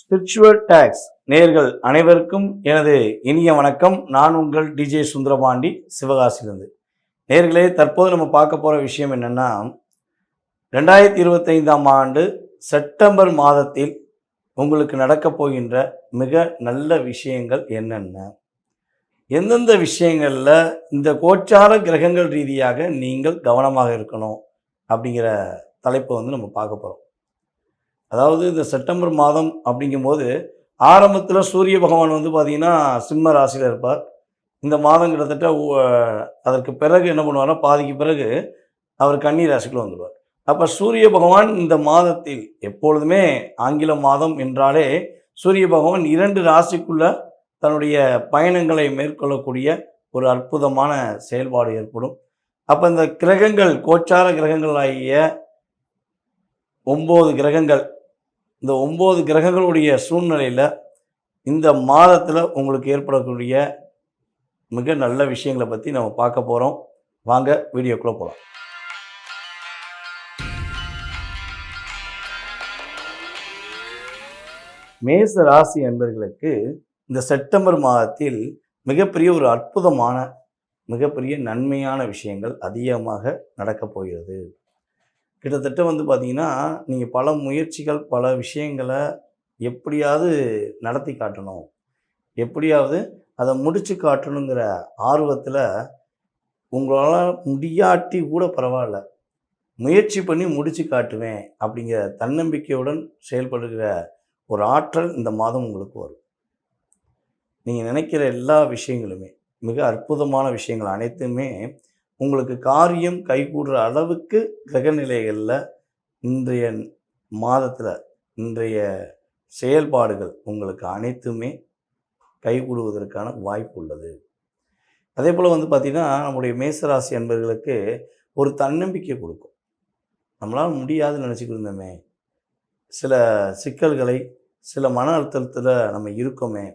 Spiritual tax நேர்கள் அனைவருக்கும் எனது இனிய வணக்கம். நான் உங்கள் டிஜே சுந்தரபாண்டி சிவகாசிலிருந்து நேர்களே தற்போது நம்ம பார்க்க போகிற விஷயம் என்னென்னா ரெண்டாயிரத்தி இருபத்தைந்தாம் ஆண்டு செப்டம்பர் மாதத்தில் உங்களுக்கு நடக்கப் போகின்ற மிக நல்ல விஷயங்கள் என்னென்ன? எந்தெந்த விஷயங்களில் இந்த கோச்சார கிரகங்கள் ரீதியாக நீங்கள் கவனமாக இருக்கணும் அப்படிங்கிற தலைப்பை வந்து நம்ம பார்க்க போகிறோம் அதாவது இந்த செப்டம்பர் மாதம் அப்படிங்கும்போது ஆரம்பத்தில் சூரிய பகவான் வந்து பார்த்திங்கன்னா சிம்ம ராசியில் இருப்பார். இந்த மாதம் கிட்டத்தட்ட அதற்கு பிறகு என்ன பண்ணுவார்னா பாதிக்கு பிறகு அவர் கன்னி ராசிக்குள்ள வந்துடுவார் அப்போ சூரிய பகவான் இந்த மாதத்தில் எப்பொழுதுமே ஆங்கில மாதம் என்றாலே சூரிய பகவான் இரண்டு ராசிக்குள்ள தன்னுடைய பயணங்களை மேற்கொள்ளக்கூடிய ஒரு அற்புதமான செயல்பாடு ஏற்படும். அப்போ இந்த கிரகங்கள் கோச்சார கிரகங்கள் ஆகிய ஒம்பது கிரகங்கள் இந்த ஒம்பது கிரகங்களுடைய சூழ்நிலையில் இந்த மாதத்தில் உங்களுக்கு ஏற்படக்கூடிய மிக நல்ல விஷயங்களை பற்றி நம்ம பார்க்க போகிறோம் வாங்க வீடியோக்குள்ளே போகலாம் மேச ராசி என்பர்களுக்கு இந்த செப்டம்பர் மாதத்தில் மிகப்பெரிய ஒரு அற்புதமான மிகப்பெரிய நன்மையான விஷயங்கள் அதிகமாக நடக்கப் போகிறது. கிட்டத்தட்ட வந்து பார்த்தீங்கன்னா நீங்கள் பல முயற்சிகள் பல விஷயங்களை எப்படியாவது நடத்தி காட்டணும். எப்படியாவது அதை முடித்து காட்டணுங்கிற ஆர்வத்தில் உங்களால் முடியாட்டி கூட பரவாயில்ல. முயற்சி பண்ணி முடித்து காட்டுவேன் அப்படிங்கிற தன்னம்பிக்கையுடன் செயல்படுகிற ஒரு ஆற்றல் இந்த மாதம் உங்களுக்கு வரும். நீங்கள் நினைக்கிற எல்லா விஷயங்களுமே மிக அற்புதமான விஷயங்கள் அனைத்துமே உங்களுக்கு காரியம் கைகூடுற அளவுக்கு கிரகநிலைகளில் இன்றைய மாதத்தில் இன்றைய செயல்பாடுகள் உங்களுக்கு அனைத்துமே கைகூடுவதற்கான வாய்ப்பு உள்ளது. அதே போல் வந்து பார்த்திங்கன்னா நம்முடைய மேசராசி அன்பர்களுக்கு ஒரு தன்னம்பிக்கை கொடுக்கும். நம்மளால் முடியாதுன்னு நினச்சிக்கிட்டு இருந்தோமே. சில சிக்கல்களை சில மன அழுத்தத்தில் நம்ம இருக்கோமே.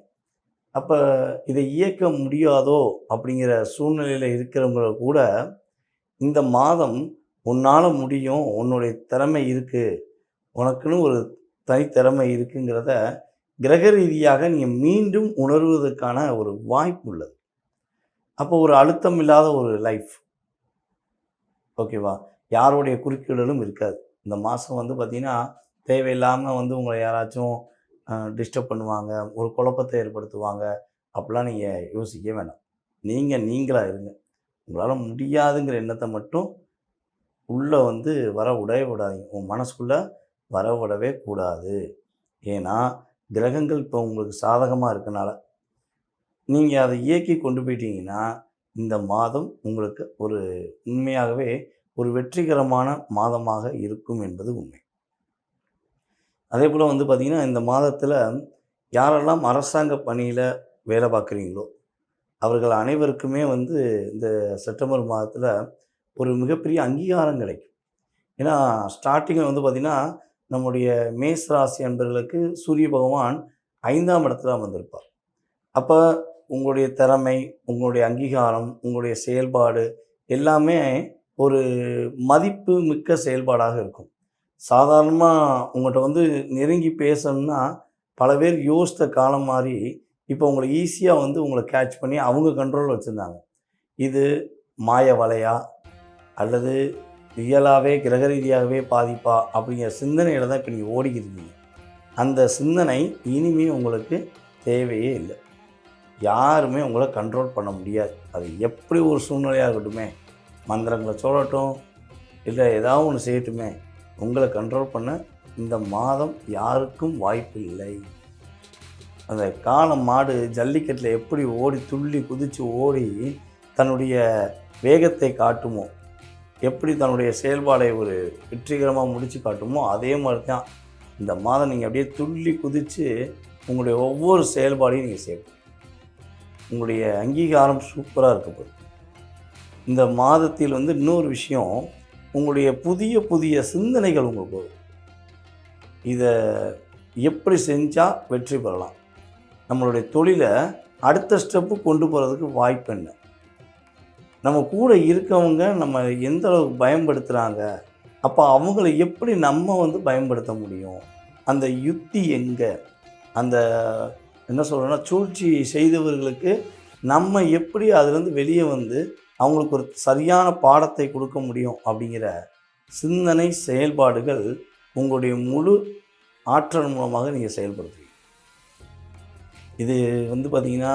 அப்போ இதை இயக்க முடியாதோ அப்படிங்கிற சூழ்நிலையில் இருக்கிறவங்க கூட இந்த மாதம் உன்னால் முடியும் உன்னுடைய திறமை இருக்குது உனக்குன்னு ஒரு தனித்திறமை இருக்குங்கிறத கிரக ரீதியாக நீங்கள் மீண்டும் உணர்வதற்கான ஒரு வாய்ப்பு உள்ளது. அப்போ ஒரு அழுத்தம் இல்லாத ஒரு லைஃப் ஓகேவா யாருடைய குறுக்கீடுகளும் இருக்காது. இந்த மாதம் வந்து பார்த்திங்கன்னா தேவையில்லாமல் வந்து உங்களை யாராச்சும் டிஸ்டர்ப் பண்ணுவாங்க ஒரு குழப்பத்தை ஏற்படுத்துவாங்க அப்படிலாம் நீங்கள் யோசிக்க வேணாம். நீங்கள் நீங்களாக இருங்க. உங்களால் முடியாதுங்கிற எண்ணத்தை மட்டும் உள்ளே வந்து வர விடவே விடாதீங்க. உன் மனசுக்குள்ளே வர விடவே கூடாது. ஏன்னா கிரகங்கள் இப்போ உங்களுக்கு சாதகமாக இருக்கனால நீங்கள் அதை இயக்கி கொண்டு போயிட்டீங்கன்னா இந்த மாதம் உங்களுக்கு ஒரு உண்மையாகவே ஒரு வெற்றிகரமான மாதமாக இருக்கும் என்பது உண்மை. அதே போல் வந்து பார்த்திங்கன்னா இந்த மாதத்தில் யாரெல்லாம் அரசாங்க பணியில் வேலை பார்க்குறீங்களோ அவர்கள் அனைவருக்குமே வந்து இந்த செப்டம்பர் மாதத்தில் ஒரு மிகப்பெரிய அங்கீகாரம் கிடைக்கும். ஏன்னா ஸ்டார்டிங்கில் வந்து பார்த்திங்கன்னா நம்முடைய மேஸ் ராசி அன்பர்களுக்கு சூரிய பகவான் ஐந்தாம் இடத்துல வந்திருப்பார் அப்போ உங்களுடைய திறமை உங்களுடைய அங்கீகாரம் உங்களுடைய செயல்பாடு எல்லாமே ஒரு மதிப்பு மிக்க செயல்பாடாக இருக்கும். சாதாரணமாக உங்கள்கிட்ட வந்து நெருங்கி பேசணும்னா பல பேர் யோசித்த காலம் மாதிரி இப்போ உங்களை ஈஸியாக வந்து உங்களை கேட்ச் பண்ணி அவங்க கண்ட்ரோலில் வச்சுருந்தாங்க. இது மாய வலையா? அல்லது ரியலாகவே கிரக ரீதியாகவே பாதிப்பா? அப்படிங்கிற சிந்தனையில் தான் இப்போ நீங்கள் ஓடிக்கிறீங்க அந்த சிந்தனை இனிமே உங்களுக்கு தேவையே இல்லை. யாருமே உங்களை கண்ட்ரோல் பண்ண முடியாது. அது எப்படி ஒரு சூழ்நிலையாக இருக்கட்டுமே? மந்திரங்களை சொல்லட்டும் இல்லை ஏதாவது ஒன்று செய்யட்டுமே? உங்களை கண்ட்ரோல் பண்ண இந்த மாதம் யாருக்கும் வாய்ப்பு இல்லை. அந்த காளை மாடு ஜல்லிக்கட்டில் எப்படி ஓடி துள்ளி குதித்து ஓடி தன்னுடைய வேகத்தை காட்டுமோ எப்படி தன்னுடைய செயல்பாடை ஒரு வெற்றிகரமாக முடித்து காட்டுமோ அதே மாதிரி தான் இந்த மாதம் நீங்கள் அப்படியே துள்ளி குதித்து உங்களுடைய ஒவ்வொரு செயல்பாடையும் நீங்கள் செய்யணும். உங்களுடைய அங்கீகாரம் சூப்பராக இருக்க. போகுது இந்த மாதத்தில் வந்து இன்னொரு விஷயம் உங்களுடைய புதிய புதிய சிந்தனைகள் உங்களுக்கு வரும். இதை எப்படி செஞ்சால் வெற்றி பெறலாம்? நம்மளுடைய தொழிலை அடுத்த ஸ்டெப்பு கொண்டு போகிறதுக்கு வாய்ப்பு என்ன? நம்ம கூட இருக்கவங்க நம்ம எந்த அளவுக்கு பயன்படுத்துகிறாங்க அப்போ அவங்கள எப்படி நம்ம வந்து பயன்படுத்த முடியும்? அந்த யுக்தி எங்கே? அந்த என்ன சொல்கிறோன்னா சூழ்ச்சி செய்தவர்களுக்கு நம்ம எப்படி அதுலேருந்து வெளியே வந்து அவங்களுக்கு ஒரு சரியான பாடத்தை கொடுக்க முடியும் அப்படிங்கிற சிந்தனை செயல்பாடுகள் உங்களுடைய முழு ஆற்றல் மூலமாக நீங்கள் செயல்படுத்துவீங்க. இது வந்து பார்த்திங்கன்னா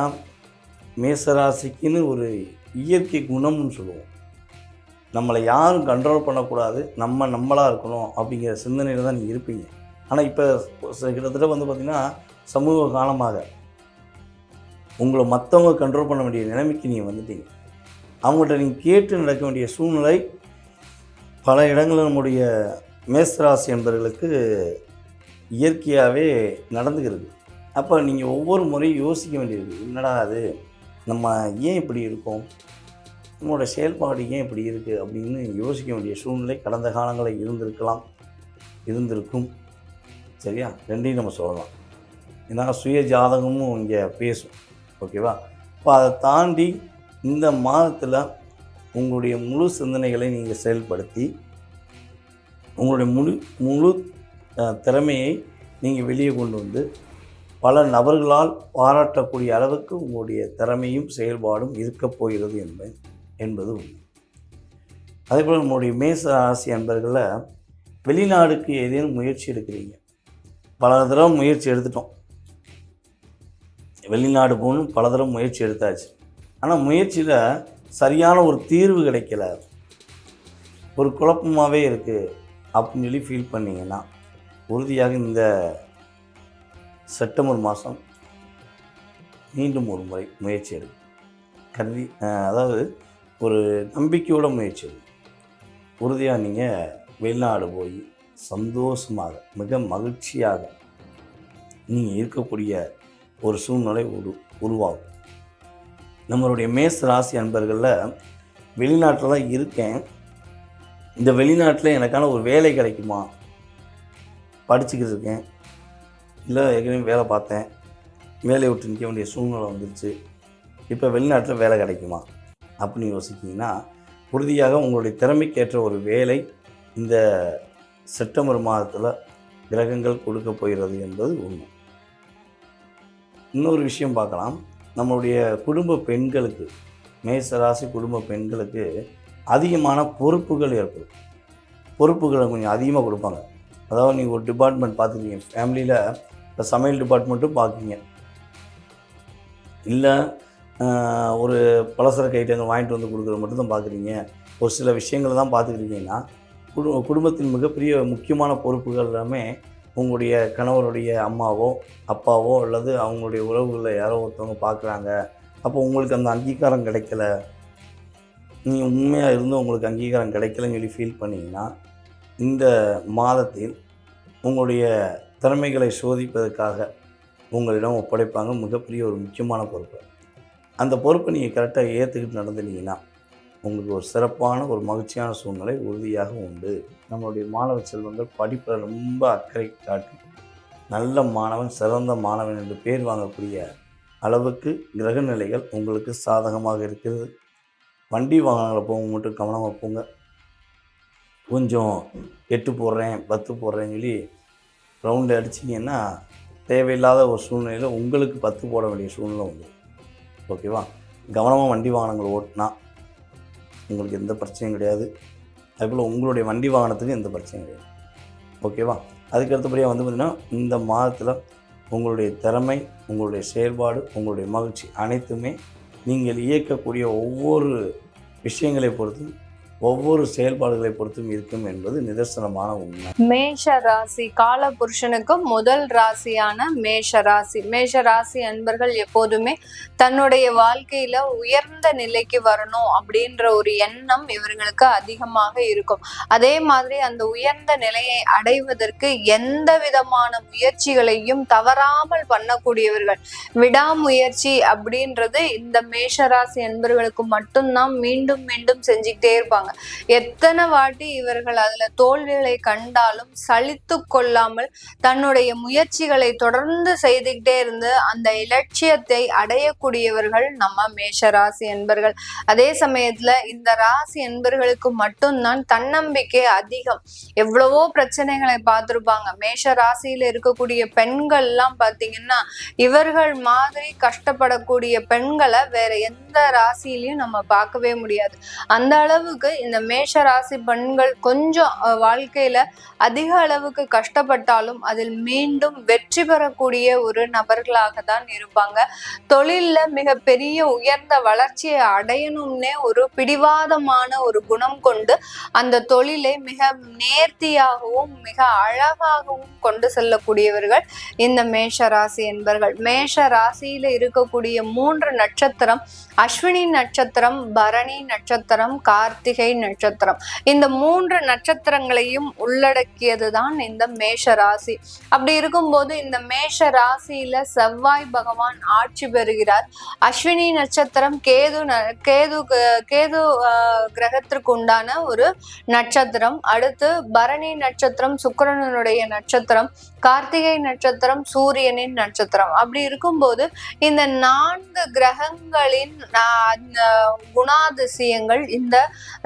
மேசராசிக்குன்னு ஒரு இயற்கை குணம்னு சொல்லுவோம். நம்மளை யாரும் கண்ட்ரோல் பண்ணக்கூடாது நம்ம நம்மளாக இருக்கணும் அப்படிங்கிற சிந்தனையில் தான் நீங்கள் இருப்பீங்க. ஆனால் இப்போ கிட்டத்தட்ட வந்து பார்த்திங்கன்னா சமூக காலமாக உங்களை மற்றவங்க கண்ட்ரோல் பண்ண வேண்டிய நிலைமைக்கு நீங்கள் வந்துட்டீங்க. அவங்கள்ட்ட நீங்கள் கேட்டு நடக்க வேண்டிய சூழ்நிலை பல இடங்களில் நம்முடைய மேசராசி என்பவர்களுக்கு இயற்கையாகவே நடந்துக்கிறது. அப்போ நீங்கள் ஒவ்வொரு முறையும் யோசிக்க வேண்டியது என்னடா அது? நம்ம ஏன் இப்படி இருக்கோம்? நம்மளோட செயல்பாடு ஏன் இப்படி இருக்குது அப்படின்னு யோசிக்க வேண்டிய சூழ்நிலை கடந்த காலங்களில் இருந்திருக்கலாம் இருந்திருக்கும். சரியா? ரெண்டையும் நம்ம சொல்லலாம். ஏன்னா சுய ஜாதகமும் இங்கே பேசும். ஓகேவா? இப்போ அதை தாண்டி இந்த மாதத்தில் உங்களுடைய முழு சிந்தனைகளை நீங்கள் செயல்படுத்தி உங்களுடைய முழு முழு திறமையை நீங்கள் வெளியே கொண்டு வந்து பல நபர்களால் பாராட்டக்கூடிய அளவுக்கு உங்களுடைய திறமையும் செயல்பாடும் இருக்கப் போகிறது என்பது என்பது உண்மை. அதே போல் நம்மளுடைய மேச ராசி அன்பர்களில் வெளிநாடுக்கு ஏதேனும் முயற்சி எடுக்கிறீங்க. பல தடவை முயற்சி எடுத்துட்டோம். வெளிநாடு போகணும் பல தடவை முயற்சி எடுத்தாச்சு. ஆனால் முயற்சியில் சரியான ஒரு தீர்வு கிடைக்கல. ஒரு குழப்பமாகவே இருக்குது அப்படின்னு சொல்லி ஃபீல் பண்ணிங்கன்னா உறுதியாக இந்த செப்டம்பர் மாதம் மீண்டும் ஒரு முறை முயற்சி எடுக்கும் கருதி அதாவது ஒரு நம்பிக்கையோட முயற்சி எடுக்கும் உறுதியாக நீங்கள் வெளிநாடு போய் சந்தோஷமாக மிக மகிழ்ச்சியாக நீங்கள் இருக்கக்கூடிய ஒரு சூழ்நிலை உரு உருவாகும். நம்மளுடைய மேச ராசி அன்பர்களில் வெளிநாட்டில் தான் இருக்கேன். இந்த வெளிநாட்டில் எனக்கான ஒரு வேலை கிடைக்குமா? படிச்சுக்கிட்டு இருக்கேன். இல்லை ஏற்கனவே வேலை பார்த்தேன். வேலையை விட்டு நிற்க வேண்டிய சூழ்நிலை வந்துருச்சு. இப்போ வெளிநாட்டில் வேலை கிடைக்குமா? அப்படின்னு யோசிக்கிங்கன்னா உறுதியாக உங்களுடைய திறமைக்கேற்ற ஒரு வேலை இந்த செப்டம்பர் மாதத்தில் கிரகங்கள் கொடுக்க போகிறது என்பது உண்மை. இன்னொரு விஷயம் பார்க்கலாம். நம்மளுடைய குடும்ப பெண்களுக்கு மேசராசி குடும்ப பெண்களுக்கு அதிகமான பொறுப்புகள் ஏற்படும். பொறுப்புகளை கொஞ்சம் அதிகமாக கொடுப்பாங்க. அதாவது நீங்கள் ஒரு டிபார்ட்மெண்ட் பார்த்துருக்கீங்க ஃபேமிலியில் இப்போ சமையல் டிபார்ட்மெண்ட்டும் பார்க்குறீங்க இல்லை ஒரு பலசரக்கு ஐட்டங்கள் வாங்கிட்டு வந்து கொடுக்குறது மட்டும்தான் பார்க்குறீங்க. ஒரு சில விஷயங்களை தான் பார்த்துக்கிட்டீங்கன்னா குடு குடும்பத்தின் மிகப்பெரிய முக்கியமான பொறுப்புகள் எல்லாமே உங்களுடைய கணவருடைய அம்மாவோ அப்பாவோ அல்லது அவங்களுடைய உறவுகளில் யாரோ ஒருத்தவங்க பார்க்குறாங்க. அப்போ உங்களுக்கு அந்த அங்கீகாரம் கிடைக்கல. நீங்கள் உண்மையாக இருந்து உங்களுக்கு அங்கீகாரம் கிடைக்கலன்னு சொல்லி ஃபீல் பண்ணிங்கன்னா இந்த மாதத்தில் உங்களுடைய திறமைகளை சோதிப்பதற்காக உங்களிடம் ஒப்படைப்பாங்க மிகப்பெரிய ஒரு முக்கியமான பொறுப்பு. அந்த பொறுப்பை நீங்கள் கரெக்டாக ஏற்றுக்கிட்டு நடந்துனீங்கன்னா உங்களுக்கு ஒரு சிறப்பான ஒரு மகிழ்ச்சியான சூழ்நிலை உறுதியாக உண்டு. நம்மளுடைய மாணவ செல்வங்கள் படிப்பில் ரொம்ப அக்கறை காட்டி நல்ல மாணவன் சிறந்த மாணவன் என்று பேர் வாங்கக்கூடிய அளவுக்கு கிரக நிலைகள் உங்களுக்கு சாதகமாக இருக்கிறது. வண்டி வாகனங்களை போக மட்டும் கவனமாக போங்க. கொஞ்சம் எட்டு போடுறேன் பத்து போடுறேன்னு சொல்லி ரவுண்டு அடிச்சிங்கன்னா தேவையில்லாத ஒரு சூழ்நிலையில் உங்களுக்கு பத்து போட வேண்டிய சூழ்நிலை உண்டு. ஓகேவா? கவனமாக வண்டி வாகனங்கள் ஓட்டினா உங்களுக்கு எந்த பிரச்சனையும் கிடையாது. அதுபோல் உங்களுடைய வண்டி வாகனத்துக்கு எந்த பிரச்சனையும் கிடையாது. ஓகேவா அதுக்கு அடுத்தபடியாக வந்து பார்த்திங்கன்னா இந்த மாதத்தில் உங்களுடைய திறமை உங்களுடைய செயல்பாடு உங்களுடைய மகிழ்ச்சி அனைத்துமே நீங்கள் இயக்கக்கூடிய ஒவ்வொரு விஷயங்களை பொறுத்து ஒவ்வொரு செயல்பாடுகளை பொறுத்தும் இருக்கும் என்பது நிதர்சனமான உண்மை. மேஷ ராசி கால புருஷனுக்கு முதல் ராசியான மேஷ ராசி. மேஷ ராசி அன்பர்கள் எப்போதுமே தன்னுடைய வாழ்க்கையில உயர்ந்த நிலைக்கு வரணும் அப்படின்ற ஒரு எண்ணம் இவர்களுக்கு அதிகமாக இருக்கும். அதே மாதிரி அந்த உயர்ந்த நிலையை அடைவதற்கு எந்த விதமான முயற்சிகளையும் தவறாமல் பண்ணக்கூடியவர்கள். விடாமுயற்சி அப்படின்றது இந்த மேஷராசி அன்பர்களுக்கு மட்டும்தான் மீண்டும் மீண்டும் செஞ்சுக்கிட்டே இருப்பாங்க. இருப்பாங்க எத்தனை வாட்டி இவர்கள் அதுல தோல்விகளை கண்டாலும் சலித்து கொள்ளாமல் தன்னுடைய முயற்சிகளை தொடர்ந்து செய்துக்கிட்டே இருந்து அந்த இலட்சியத்தை அடையக்கூடியவர்கள் நம்ம மேஷ ராசி என்பர்கள். அதே சமயத்துல இந்த ராசி என்பர்களுக்கு மட்டும்தான் தன்னம்பிக்கை அதிகம். எவ்வளவோ பிரச்சனைகளை பார்த்திருப்பாங்க. மேஷ ராசியில இருக்கக்கூடிய பெண்கள் எல்லாம் பாத்தீங்கன்னா இவர்கள் மாதிரி கஷ்டப்படக்கூடிய பெண்களை வேற எந்த ராசியிலயும் நம்ம பார்க்கவே முடியாது. அந்த அளவுக்கு இந்த மேஷ ராசி பெண்கள் கொஞ்சம் வாழ்க்கையில் வாழ்க்கையில அதிக அளவுக்கு கஷ்டப்பட்டாலும் அதில் மீண்டும் வெற்றி பெறக்கூடிய ஒரு நபர்களாக தான் இருப்பாங்க. தொழிலில் மிக பெரிய உயர்ந்த வளர்ச்சியை அடையணும்னே ஒரு பிடிவாதமான ஒரு குணம் கொண்டு அந்த தொழிலை மிக நேர்த்தியாகவும் மிக அழகாகவும் கொண்டு செல்லக்கூடியவர்கள் இந்த மேஷ ராசி என்பர்கள். மேஷ ராசியில இருக்கக்கூடிய மூன்று நட்சத்திரம் அஸ்வினி நட்சத்திரம் பரணி நட்சத்திரம் கார்த்திகை நட்சத்திரம். இந்த மூன்று நட்சத்திரங்களையும் உள்ளடக்கியது தான் இந்த மேஷ ராசி அப்படி இருக்கும்போது இந்த மேஷ ராசியில செவ்வாய் பகவான் ஆட்சி பெறுகிறார். அஸ்வினி நட்சத்திரம் கேது ந- கேது கேது ஆஹ், கிரகத்திற்கு உண்டான ஒரு நட்சத்திரம். அடுத்து பரணி நட்சத்திரம் சுக்கிரனுடைய நட்சத்திரம். கார்த்திகை நட்சத்திரம் சூரியனின் நட்சத்திரம். அப்படி இருக்கும்போது இந்த நான்கு கிரகங்களின் குணாதிசயங்கள் இந்த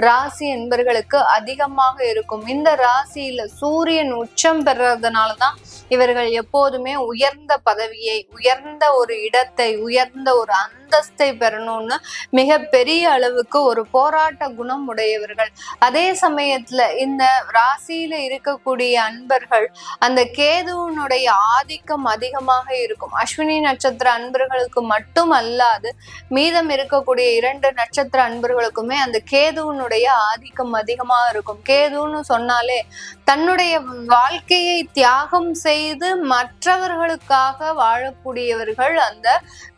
ராசி என்பர்களுக்கு அதிகமாக இருக்கும். இந்த ராசியில சூரியன் உச்சம் பெறதுனால தான் இவர்கள் எப்போதுமே உயர்ந்த பதவியை உயர்ந்த ஒரு இடத்தை உயர்ந்த ஒரு அந்தஸ்தை பெறணும்னு மிக பெரிய அளவுக்கு ஒரு போராட்ட குணம் உடையவர்கள். அதே சமயத்துல இந்த ராசியில இருக்கக்கூடிய அன்பர்கள் அந்த கே கேதுவனுடைய ஆதிக்கம் அதிகமாக இருக்கும். அஸ்வினி நட்சத்திர அன்பர்களுக்கு மட்டும் அல்லாது மீதம் இருக்கக்கூடிய இரண்டு நட்சத்திர அன்பர்களுக்குமே அந்த கேதுவனுடைய ஆதிக்கம் அதிகமாக இருக்கும். கேதுன்னு சொன்னாலே தன்னுடைய வாழ்க்கையை தியாகம் செய்து மற்றவர்களுக்காக வாழக்கூடியவர்கள் அந்த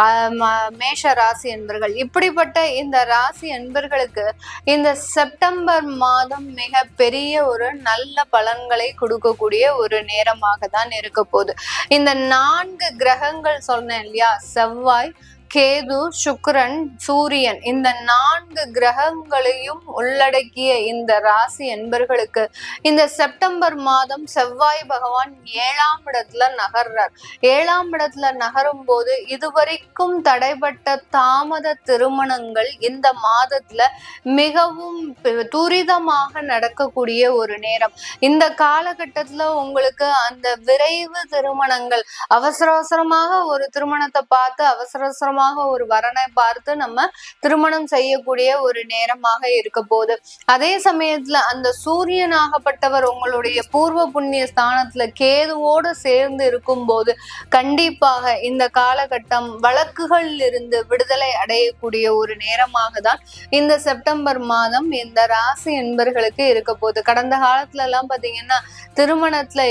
ஆஹ், மேஷ ராசி என்பர்கள். இப்படிப்பட்ட இந்த ராசி என்பர்களுக்கு இந்த செப்டம்பர் மாதம் மிக பெரிய ஒரு நல்ல பலன்களை கொடுக்கக்கூடிய ஒரு நேரமாக தான் இருக்க போகுது. இந்த நான்கு கிரகங்கள் சொன்னேன் இல்லையா? செவ்வாய் கேது சுக்கிரன் சூரியன் இந்த நான்கு கிரகங்களையும் உள்ளடக்கிய இந்த ராசி என்பர்களுக்கு இந்த செப்டம்பர் மாதம் செவ்வாய் பகவான் ஏழாம் இடத்துல நகர்றார். ஏழாம் இடத்துல நகரும் போது இதுவரைக்கும் தடைப்பட்ட தாமத திருமணங்கள் இந்த மாதத்துல மிகவும் துரிதமாக நடக்கக்கூடிய ஒரு நேரம். இந்த காலகட்டத்துல உங்களுக்கு அந்த விரைவு திருமணங்கள் அவசர அவசரமாக ஒரு திருமணத்தை பார்த்து அவசர அவசரமாக ஒரு வரனை பார்த்து நம்ம திருமணம் செய்யக்கூடிய ஒரு நேரமாக இருக்க போகுது. அதே சமயத்துல அந்த சூரியனாகப்பட்டவர் உங்களுடைய பூர்வ புண்ணிய ஸ்தானத்துல கேதுவோடு சேர்ந்து இருக்கும்போது கண்டிப்பாக இந்த காலகட்டம் வழக்குகளில் இருந்து விடுதலை அடையக்கூடிய ஒரு நேரமாக தான் இந்த செப்டம்பர் மாதம் இந்த ராசி என்பர்களுக்கு இருக்க போகுது. கடந்த காலத்துல எல்லாம் பாத்தீங்கன்னா திருமணத்துல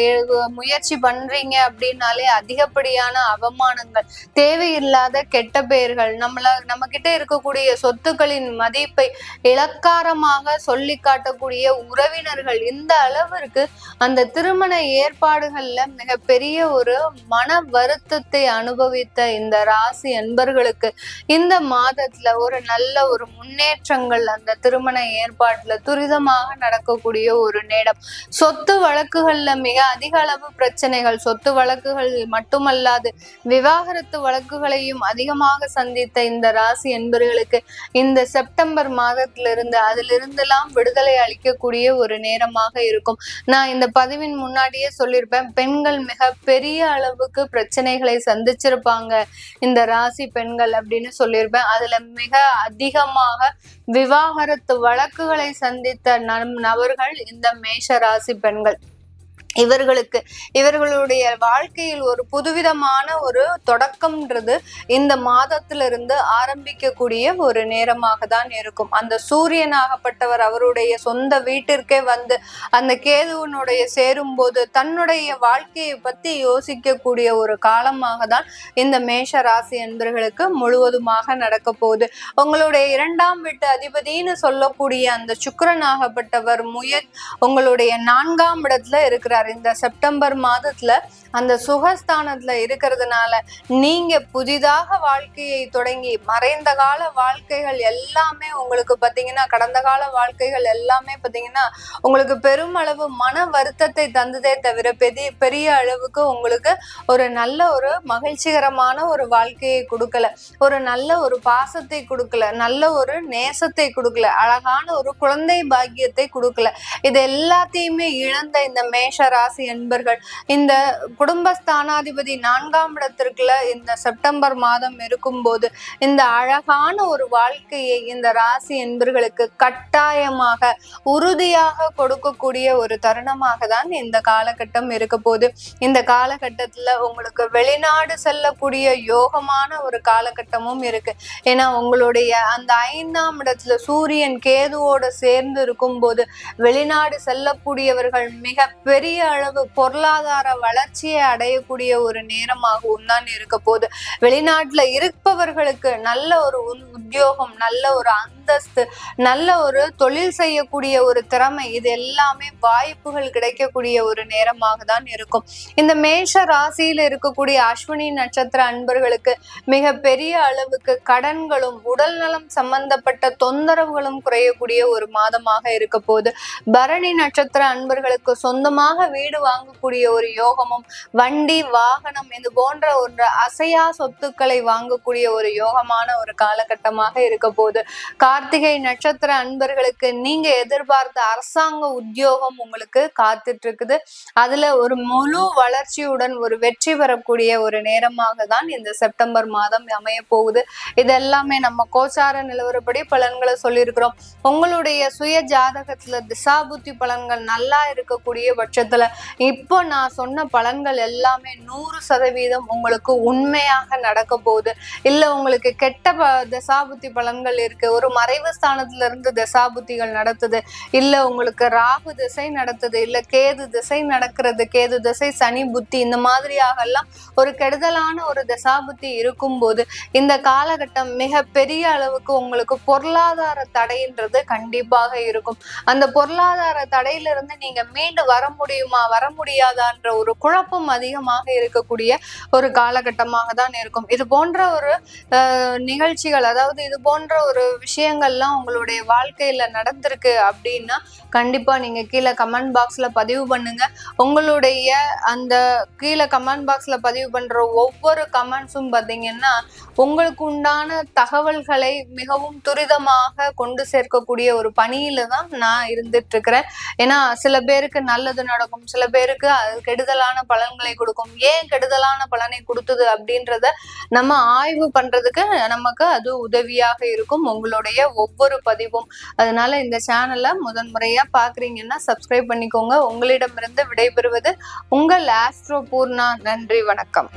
முயற்சி பண்றீங்க அப்படின்னாலே அதிகப்படியான அவமானங்கள் தேவையில்லாத கெட்ட பெயர்கள் நம்மள நம்ம கிட்ட இருக்கக்கூடிய சொத்துக்களின் மதிப்பை இலக்காரமாக சொல்லி காட்டக்கூடிய உறவினர்கள் இந்த அளவிற்கு அந்த திருமண ஏற்பாடுகள்ல மிகப்பெரிய ஒரு மன வருத்தத்தை அனுபவித்த இந்த ராசி அன்பர்களுக்கு இந்த மாதத்துல ஒரு நல்ல ஒரு முன்னேற்றங்கள் அந்த திருமண ஏற்பாட்டுல துரிதமாக நடக்கக்கூடிய ஒரு நேரம். சொத்து வழக்குகள்ல மிக அதிக அளவு பிரச்சனைகள் சொத்து வழக்குகள் மட்டுமல்லாது விவாகரத்து வழக்குகளையும் அதிகமாக சந்தித்த இந்த ராசி என்பர்களுக்கு இந்த செப்டம்பர் மாதத்திலிருந்து அதிலிருந்தெல்லாம் விடுதலை அளிக்கக்கூடிய ஒரு நேரமாக இருக்கும். நான் இந்த பதிவின் முன்னாடியே சொல்லியிருப்பேன் பெண்கள் மிக பெரிய அளவுக்கு பிரச்சனைகளை சந்திச்சிருப்பாங்க. இந்த ராசி பெண்கள் அப்படின்னு சொல்லியிருப்பேன். அதுல மிக அதிகமாக விவாகரத்து வழக்குகளை சந்தித்த நம் நபர்கள் இந்த மேஷ ராசி பெண்கள். இவர்களுக்கு இவர்களுடைய வாழ்க்கையில் ஒரு புதுவிதமான ஒரு தொடக்கம்ன்றது இந்த மாதத்திலிருந்து ஆரம்பிக்கக்கூடிய ஒரு நேரமாக தான் இருக்கும். அந்த சூரியனாகப்பட்டவர் அவருடைய சொந்த வீட்டிற்கே வந்து அந்த கேதுவனுடைய சேரும்போது தன்னுடைய வாழ்க்கையை பற்றி யோசிக்கக்கூடிய ஒரு காலமாக தான் இந்த மேஷ ராசி என்பர்களுக்கு முழுவதுமாக நடக்க போகுது. உங்களுடைய இரண்டாம் வீட்டு அதிபதின்னு சொல்லக்கூடிய அந்த சுக்கரனாகப்பட்டவர் முய உங்களுடைய நான்காம் இடத்துல இருக்கிறார். சொல்றாரு இந்த செப்டம்பர் மாதத்துல அந்த சுகஸ்தானத்துல இருக்கிறதுனால நீங்க புதிதாக வாழ்க்கையை தொடங்கி மறைந்த கால வாழ்க்கைகள் எல்லாமே உங்களுக்கு பாத்தீங்கன்னா கடந்த கால வாழ்க்கைகள் எல்லாமே பாத்தீங்கன்னா உங்களுக்கு பெருமளவு மன வருத்தத்தை தந்ததே தவிர பெரிய பெரிய அளவுக்கு உங்களுக்கு ஒரு நல்ல ஒரு மகிழ்ச்சிகரமான ஒரு வாழ்க்கையை கொடுக்கல. ஒரு நல்ல ஒரு பாசத்தை கொடுக்கல. நல்ல ஒரு நேசத்தை கொடுக்கல. அழகான ஒரு குழந்தை பாக்கியத்தை கொடுக்கல. இது எல்லாத்தையுமே இழந்த இந்த மேஷ ராசி என்பர்கள் இந்த குடும்பஸ்தானாதிபதி நான்காம் இடத்திற்குள்ள இந்த செப்டம்பர் மாதம் இருக்கும்போது இந்த அழகான ஒரு வாழ்க்கையை இந்த ராசி என்பர்களுக்கு கட்டாயமாக உறுதியாக கொடுக்கக்கூடிய ஒரு தருணமாக தான் இந்த காலகட்டம் இருக்க போகுது. இந்த காலகட்டத்துல உங்களுக்கு வெளிநாடு செல்லக்கூடிய யோகமான ஒரு காலகட்டமும் இருக்கு. ஏன்னா உங்களுடைய அந்த ஐந்தாம் இடத்துல சூரியன் கேதுவோட சேர்ந்து இருக்கும்போது வெளிநாடு செல்லக்கூடியவர்கள் மிக பெரிய அளவு பொருளாதார வளர்ச்சியை அடையக்கூடிய ஒரு நேரமாகவும் தான் இருக்க போகுது. வெளிநாட்டுல இருப்பவர்களுக்கு நல்ல ஒரு உத்தியோகம் நல்ல ஒரு அந்தஸ்து நல்ல ஒரு தொழில் செய்யக்கூடிய ஒரு திறமை இது எல்லாமே வாய்ப்புகள் கிடைக்கக்கூடிய ஒரு நேரமாக தான் இருக்கும். இந்த மேஷ ராசியில் இருக்கக்கூடிய அஸ்வினி நட்சத்திர அன்பர்களுக்கு மிக பெரிய அளவுக்கு கடன்களும் உடல் நலம் சம்பந்தப்பட்ட தொந்தரவுகளும் குறையக்கூடிய ஒரு மாதமாக இருக்க போது பரணி நட்சத்திர அன்பர்களுக்கு சொந்தமாக வீடு வாங்கக்கூடிய ஒரு யோகமும் வண்டி வாகனம் இது போன்ற ஒரு அசையா சொத்துக்களை வாங்கக்கூடிய ஒரு யோகமான ஒரு காலகட்டமாக இருக்க போது கார் கார்த்திகை நட்சத்திர அன்பர்களுக்கு நீங்க எதிர்பார்த்த அரசாங்க உத்தியோகம் உங்களுக்கு காத்துட்டு இருக்குது அதுல ஒரு முழு வளர்ச்சியுடன் ஒரு வெற்றி பெறக்கூடிய ஒரு நேரமாக தான் இந்த செப்டம்பர் மாதம் அமைய போகுது. இது எல்லாமே நம்ம கோச்சார நிலவரப்படி பலன்களை சொல்லியிருக்கிறோம். உங்களுடைய சுய ஜாதகத்துல திசாபுத்தி பலன்கள் நல்லா இருக்கக்கூடிய பட்சத்துல இப்போ நான் சொன்ன பலன்கள் எல்லாமே நூறு சதவீதம் உங்களுக்கு உண்மையாக நடக்க போகுது. இல்ல உங்களுக்கு கெட்ட ப- தசாபுத்தி பலன்கள் இருக்கு. ஒரு மறைவு ஸ்தானத்துல இருந்து தசாபுத்திகள் நடத்துது. இல்ல உங்களுக்கு ராகு திசை நடத்துது. இல்ல கேது திசை நடக்கிறது. கேது திசை சனி புத்தி இந்த மாதிரியாக எல்லாம் ஒரு கெடுதலான ஒரு தசாபுத்தி இருக்கும்போது இந்த காலகட்டம் மிக பெரிய அளவுக்கு உங்களுக்கு பொருளாதார தடைன்றது கண்டிப்பாக இருக்கும். அந்த பொருளாதார தடையிலிருந்து நீங்க மீண்டு வர முடியுமா வர முடியாதான்ற ஒரு குழப்பம் அதிகமாக இருக்கக்கூடிய ஒரு காலகட்டமாக தான் இருக்கும். இது போன்ற ஒரு நிகழ்ச்சிகள் அதாவது இது போன்ற ஒரு விஷயங்கள்லாம் உங்களுடைய வாழ்க்கையில நடந்திருக்கு அப்படின்னா கண்டிப்பா நீங்க கீழே கமெண்ட் பாக்ஸ்ல பதிவு பண்ணுங்க. உங்களுடைய அந்த கீழே கமெண்ட் பாக்ஸ்ல பதிவு பண்ற ஒவ்வொரு கமெண்ட்ஸும் பாத்தீங்கன்னா உங்களுக்கு உண்டான தகவல்களை மிகவும் துரிதமாக கொண்டு சேர்க்கக்கூடிய ஒரு பணியில தான் நான் இருந்துட்டு இருக்கிறேன் ஏன்னா சில பேருக்கு நல்லது நடக்கும் சில பேருக்கு அது கெடுதலான பலன்களை கொடுக்கும். ஏன் கெடுதலான பலனை கொடுத்தது அப்படின்றத நம்ம ஆய்வு பண்றதுக்கு நமக்கு அது உதவியாக இருக்கும். உங்களுடைய ஒவ்வொரு பதிவும். அதனால இந்த சேனலை முதன்முறையா பாக்குறீங்கன்னா சப்ஸ்கிரைப் பண்ணிக்கோங்க. உங்களிடமிருந்து விடைபெறுவது உங்கள் ஆஸ்ட்ரோ பூர்ணா. நன்றி வணக்கம்.